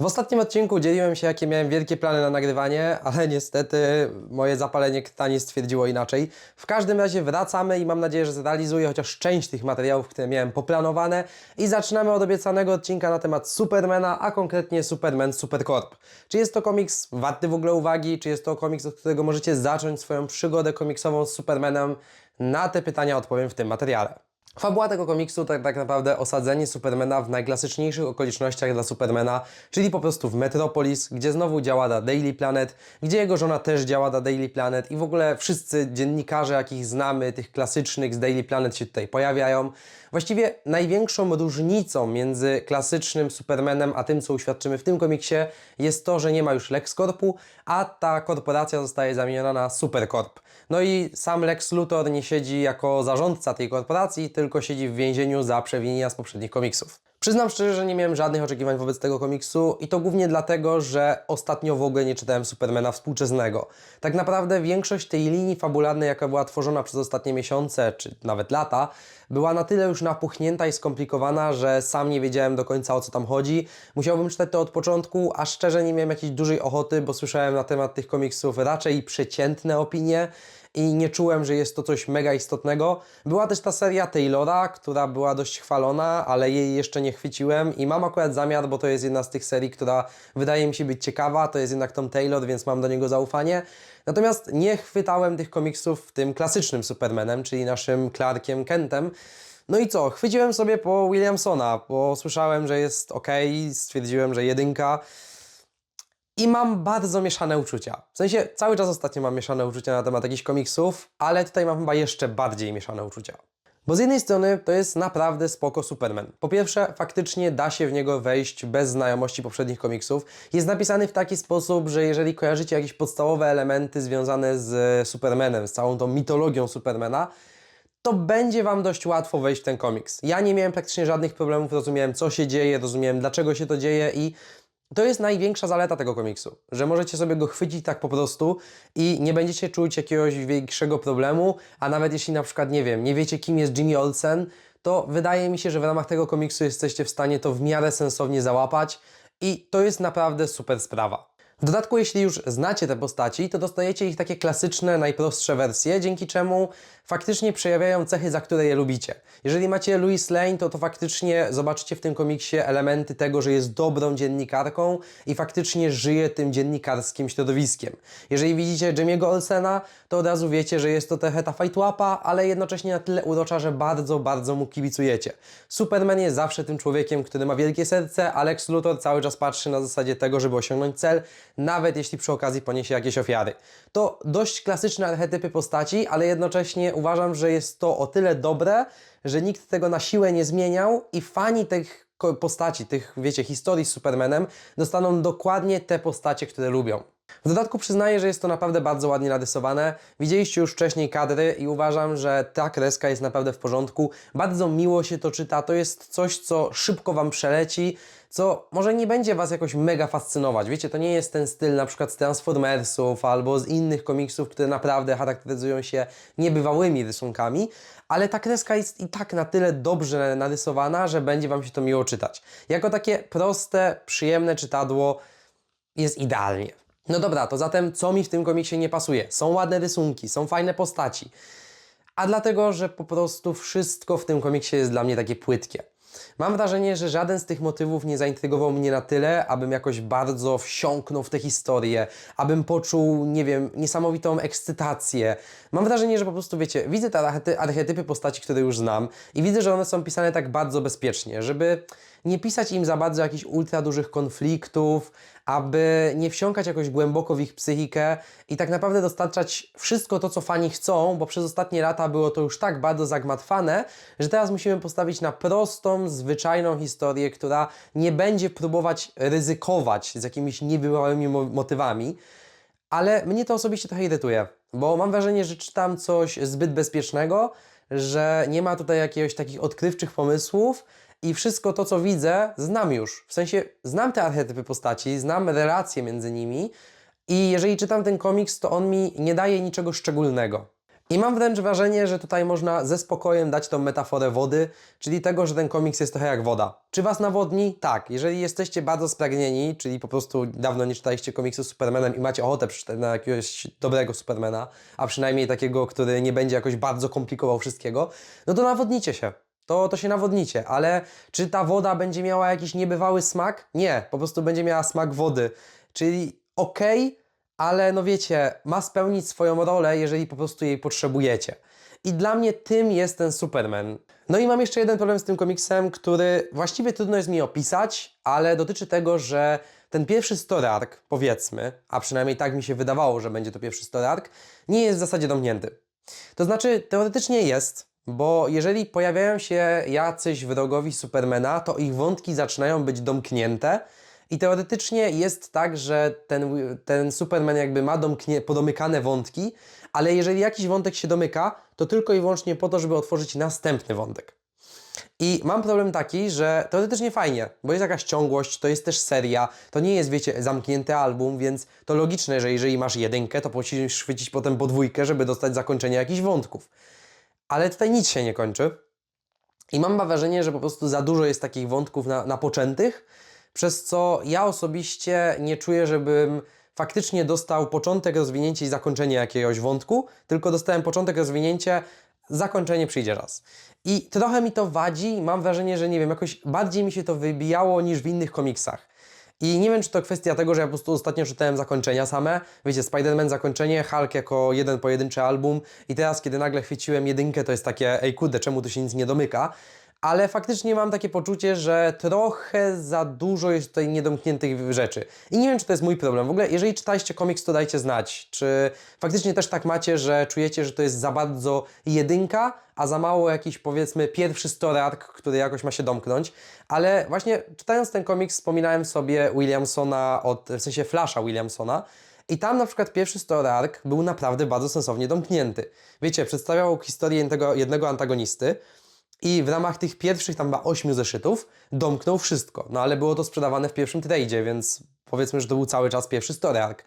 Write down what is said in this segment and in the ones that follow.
W ostatnim odcinku dzieliłem się, jakie miałem wielkie plany na nagrywanie, ale niestety moje zapalenie krtani stwierdziło inaczej. W każdym razie wracamy i mam nadzieję, że zrealizuję chociaż część tych materiałów, które miałem poplanowane i zaczynamy od obiecanego odcinka na temat Supermana, a konkretnie Superman Supercorp. Czy jest to komiks warty w ogóle uwagi? Czy jest to komiks, od którego możecie zacząć swoją przygodę komiksową z Supermanem? Na te pytania odpowiem w tym materiale. Fabuła tego komiksu to tak naprawdę osadzenie Supermana w najklasyczniejszych okolicznościach dla Supermana, czyli po prostu w Metropolis, gdzie znowu działa da Daily Planet, gdzie jego żona też działa da Daily Planet i w ogóle wszyscy dziennikarze, jakich znamy, tych klasycznych z Daily Planet się tutaj pojawiają. Właściwie największą różnicą między klasycznym Supermanem a tym, co uświadczymy w tym komiksie, jest to, że nie ma już LexCorpu, a ta korporacja zostaje zamieniona na Supercorp. No i sam Lex Luthor nie siedzi jako zarządca tej korporacji, tylko siedzi w więzieniu za przewinienia z poprzednich komiksów. Przyznam szczerze, że nie miałem żadnych oczekiwań wobec tego komiksu i to głównie dlatego, że ostatnio w ogóle nie czytałem Supermana współczesnego. Tak naprawdę większość tej linii fabularnej, jaka była tworzona przez ostatnie miesiące, czy nawet lata, była na tyle już napuchnięta i skomplikowana, że sam nie wiedziałem do końca o co tam chodzi. Musiałbym czytać to od początku, a szczerze nie miałem jakiejś dużej ochoty, bo słyszałem na temat tych komiksów raczej przeciętne opinie i nie czułem, że jest to coś mega istotnego. Była też ta seria Taylora, która była dość chwalona, ale jej jeszcze nie chwyciłem i mam akurat zamiar, bo to jest jedna z tych serii, która wydaje mi się być ciekawa, to jest jednak Tom Taylor, więc mam do niego zaufanie. Natomiast nie chwytałem tych komiksów tym klasycznym Supermanem, czyli naszym Clarkiem Kentem. No i co? Chwyciłem sobie po Williamsona, bo słyszałem, że jest ok, stwierdziłem, że jedynka. I mam bardzo mieszane uczucia. W sensie cały czas ostatnio mam mieszane uczucia na temat jakichś komiksów, ale tutaj mam chyba jeszcze bardziej mieszane uczucia. Bo z jednej strony to jest naprawdę spoko Superman. Po pierwsze, faktycznie da się w niego wejść bez znajomości poprzednich komiksów. Jest napisany w taki sposób, że jeżeli kojarzycie jakieś podstawowe elementy związane z Supermanem, z całą tą mitologią Supermana, to będzie Wam dość łatwo wejść w ten komiks. Ja nie miałem praktycznie żadnych problemów, rozumiałem co się dzieje, rozumiałem dlaczego się to dzieje i to jest największa zaleta tego komiksu, że możecie sobie go chwycić tak po prostu i nie będziecie czuć jakiegoś większego problemu, a nawet jeśli na przykład, nie wiem, nie wiecie kim jest Jimmy Olsen, to wydaje mi się, że w ramach tego komiksu jesteście w stanie to w miarę sensownie załapać i to jest naprawdę super sprawa. W dodatku, jeśli już znacie te postaci, to dostajecie ich takie klasyczne, najprostsze wersje, dzięki czemu faktycznie przejawiają cechy, za które je lubicie. Jeżeli macie Louis Lane, to to faktycznie zobaczycie w tym komiksie elementy tego, że jest dobrą dziennikarką i faktycznie żyje tym dziennikarskim środowiskiem. Jeżeli widzicie Jamie'ego Olsena, to od razu wiecie, że jest to trochę ta fajtłapa, ale jednocześnie na tyle urocza, że bardzo, bardzo mu kibicujecie. Superman jest zawsze tym człowiekiem, który ma wielkie serce, a Lex Luthor cały czas patrzy na zasadzie tego, żeby osiągnąć cel, nawet jeśli przy okazji poniesie jakieś ofiary. To dość klasyczne archetypy postaci, ale jednocześnie uważam, że jest to o tyle dobre, że nikt tego na siłę nie zmieniał i fani tych postaci, tych, wiecie, historii z Supermanem dostaną dokładnie te postacie, które lubią. W dodatku przyznaję, że jest to naprawdę bardzo ładnie narysowane. Widzieliście już wcześniej kadry i uważam, że ta kreska jest naprawdę w porządku. Bardzo miło się to czyta. To jest coś, co szybko Wam przeleci, co może nie będzie Was jakoś mega fascynować. Wiecie, to nie jest ten styl na przykład z Transformersów albo z innych komiksów, które naprawdę charakteryzują się niebywałymi rysunkami, ale ta kreska jest i tak na tyle dobrze narysowana, że będzie Wam się to miło czytać. Jako takie proste, przyjemne czytadło jest idealnie. No dobra, to zatem co mi w tym komiksie nie pasuje? Są ładne rysunki, są fajne postaci, a dlatego, że po prostu wszystko w tym komiksie jest dla mnie takie płytkie. Mam wrażenie, że żaden z tych motywów nie zaintrygował mnie na tyle, abym jakoś bardzo wsiąknął w tę historię, abym poczuł, nie wiem, niesamowitą ekscytację. Mam wrażenie, że po prostu, wiecie, widzę te archety- archetypy postaci, które już znam i widzę, że one są pisane tak bardzo bezpiecznie, żeby nie pisać im za bardzo jakichś ultra dużych konfliktów, aby nie wsiąkać jakoś głęboko w ich psychikę i tak naprawdę dostarczać wszystko to, co fani chcą, bo przez ostatnie lata było to już tak bardzo zagmatwane, że teraz musimy postawić na prostą, zwyczajną historię, która nie będzie próbować ryzykować z jakimiś niebywałymi mo- motywami. Ale mnie to osobiście trochę irytuje, bo mam wrażenie, że czytam coś zbyt bezpiecznego, że nie ma tutaj jakiegoś takich odkrywczych pomysłów i wszystko to, co widzę, znam już. W sensie znam te archetypy postaci, znam relacje między nimi i jeżeli czytam ten komiks, to on mi nie daje niczego szczególnego. I mam wręcz wrażenie, że tutaj można ze spokojem dać tą metaforę wody, czyli tego, że ten komiks jest trochę jak woda. Czy was nawodni? Tak. Jeżeli jesteście bardzo spragnieni, czyli po prostu dawno nie czytaliście komiksu z Supermanem i macie ochotę przeczytać na jakiegoś dobrego Supermana, a przynajmniej takiego, który nie będzie jakoś bardzo komplikował wszystkiego, no to nawodnicie się. To, to się nawodnicie, ale czy ta woda będzie miała jakiś niebywały smak? Nie, po prostu będzie miała smak wody. Czyli okej, ale no wiecie, ma spełnić swoją rolę, jeżeli po prostu jej potrzebujecie. I dla mnie tym jest ten Superman. No i mam jeszcze jeden problem z tym komiksem, który właściwie trudno jest mi opisać, ale dotyczy tego, że ten pierwszy story arc, powiedzmy, a przynajmniej tak mi się wydawało, że będzie to pierwszy story arc, nie jest w zasadzie domknięty. To znaczy, teoretycznie jest, bo jeżeli pojawiają się jacyś wrogowi Supermana, to ich wątki zaczynają być domknięte i teoretycznie jest tak, że ten, ten Superman jakby ma domknie, podomykane wątki, ale jeżeli jakiś wątek się domyka, to tylko i wyłącznie po to, żeby otworzyć następny wątek. I mam problem taki, że teoretycznie fajnie, bo jest jakaś ciągłość, to jest też seria, to nie jest, wiecie, zamknięty album, więc to logiczne, że jeżeli masz jedynkę, to musisz chwycić potem podwójkę, żeby dostać zakończenie jakichś wątków. Ale tutaj nic się nie kończy. I mam wrażenie, że po prostu za dużo jest takich wątków na, napoczętych, przez co ja osobiście nie czuję, żebym faktycznie dostał początek, rozwinięcie i zakończenie jakiegoś wątku, tylko dostałem początek, rozwinięcie, zakończenie przyjdzie raz. I trochę mi to wadzi, mam wrażenie, że nie wiem, jakoś bardziej mi się to wybijało niż w innych komiksach. I nie wiem, czy to kwestia tego, że ja po prostu ostatnio czytałem zakończenia same. Wiecie, Spider-Man zakończenie, Hulk jako jeden pojedynczy album i teraz, kiedy nagle chwyciłem jedynkę, to jest takie, ej kurde, czemu tu się nic nie domyka? Ale faktycznie mam takie poczucie, że trochę za dużo jest tutaj niedomkniętych rzeczy. I nie wiem, czy to jest mój problem. W ogóle, jeżeli czytaliście komiks, to dajcie znać. Czy faktycznie też tak macie, że czujecie, że to jest za bardzo jedynka, a za mało jakiś, powiedzmy, pierwszy story który jakoś ma się domknąć. Ale właśnie czytając ten komiks, wspominałem sobie Williamsona, od, w sensie Flasha Williamsona, i tam na przykład pierwszy story arc był naprawdę bardzo sensownie domknięty. Wiecie, przedstawiał historię tego jednego antagonisty, i w ramach tych pierwszych tam chyba ośmiu zeszytów domknął wszystko. No ale było to sprzedawane w pierwszym trade'zie, więc powiedzmy, że to był cały czas pierwszy story arc.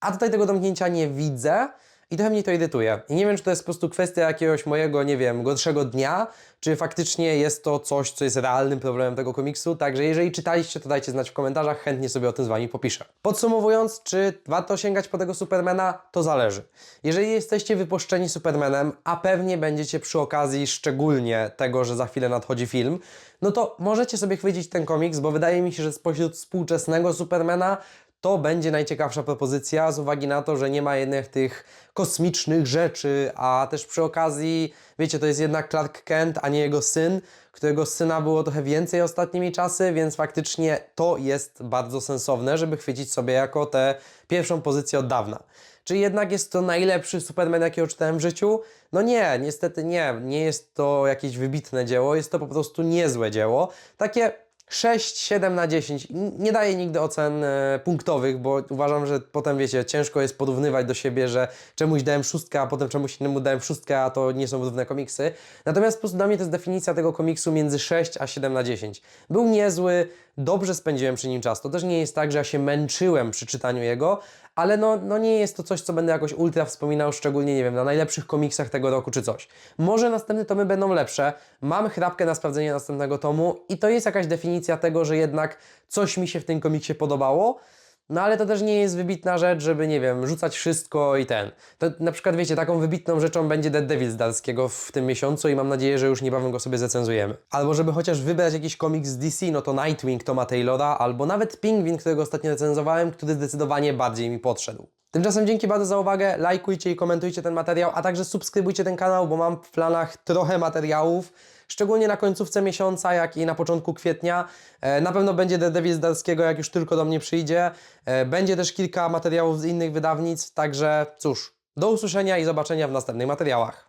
A tutaj tego domknięcia nie widzę i trochę mnie to irytuje. I nie wiem, czy to jest po prostu kwestia jakiegoś mojego, nie wiem, gorszego dnia, czy faktycznie jest to coś, co jest realnym problemem tego komiksu. Także jeżeli czytaliście, to dajcie znać w komentarzach, chętnie sobie o tym z Wami popiszę. Podsumowując, czy warto sięgać po tego Supermana? To zależy. Jeżeli jesteście wypuszczeni Supermanem, a pewnie będziecie przy okazji szczególnie tego, że za chwilę nadchodzi film, no to możecie sobie chwycić ten komiks, bo wydaje mi się, że spośród współczesnego Supermana to będzie najciekawsza propozycja z uwagi na to, że nie ma jednych tych kosmicznych rzeczy, a też przy okazji, wiecie, to jest jednak Clark Kent, a nie jego syn, którego syna było trochę więcej ostatnimi czasy, więc faktycznie to jest bardzo sensowne, żeby chwycić sobie jako tę pierwszą pozycję od dawna. Czy jednak jest to najlepszy Superman, jakiego czytałem w życiu? No nie, niestety nie. Nie jest to jakieś wybitne dzieło, jest to po prostu niezłe dzieło. Takie 6, 7 na 10. N- Nie daję nigdy ocen e, punktowych, bo uważam, że potem wiecie, ciężko jest porównywać do siebie, że czemuś dałem szóstkę, a potem czemuś innemu dałem szóstkę, a to nie są równe komiksy. Natomiast po prostu dla mnie to jest definicja tego komiksu między 6 a 7 na 10. Był niezły, dobrze spędziłem przy nim czas. To też nie jest tak, że ja się męczyłem przy czytaniu jego, ale no, no nie jest to coś, co będę jakoś ultra wspominał, szczególnie, nie wiem, na najlepszych komiksach tego roku czy coś. Może następne tomy będą lepsze, mam chrapkę na sprawdzenie następnego tomu i to jest jakaś definicja tego, że jednak coś mi się w tym komiksie podobało, no ale to też nie jest wybitna rzecz, żeby, nie wiem, rzucać wszystko i ten. To na przykład, wiecie, taką wybitną rzeczą będzie Dead Devil z Darskiego w tym miesiącu i mam nadzieję, że już niebawem go sobie zrecenzujemy. Albo żeby chociaż wybrać jakiś komiks z DC, no to Nightwing Toma Taylora, albo nawet Pingwin, którego ostatnio recenzowałem, który zdecydowanie bardziej mi podszedł. Tymczasem dzięki bardzo za uwagę, lajkujcie i komentujcie ten materiał, a także subskrybujcie ten kanał, bo mam w planach trochę materiałów, szczególnie na końcówce miesiąca, jak i na początku kwietnia. E, Na pewno będzie The Devil z Darskiego, jak już tylko do mnie przyjdzie. E, Będzie też kilka materiałów z innych wydawnictw, także cóż, do usłyszenia i zobaczenia w następnych materiałach.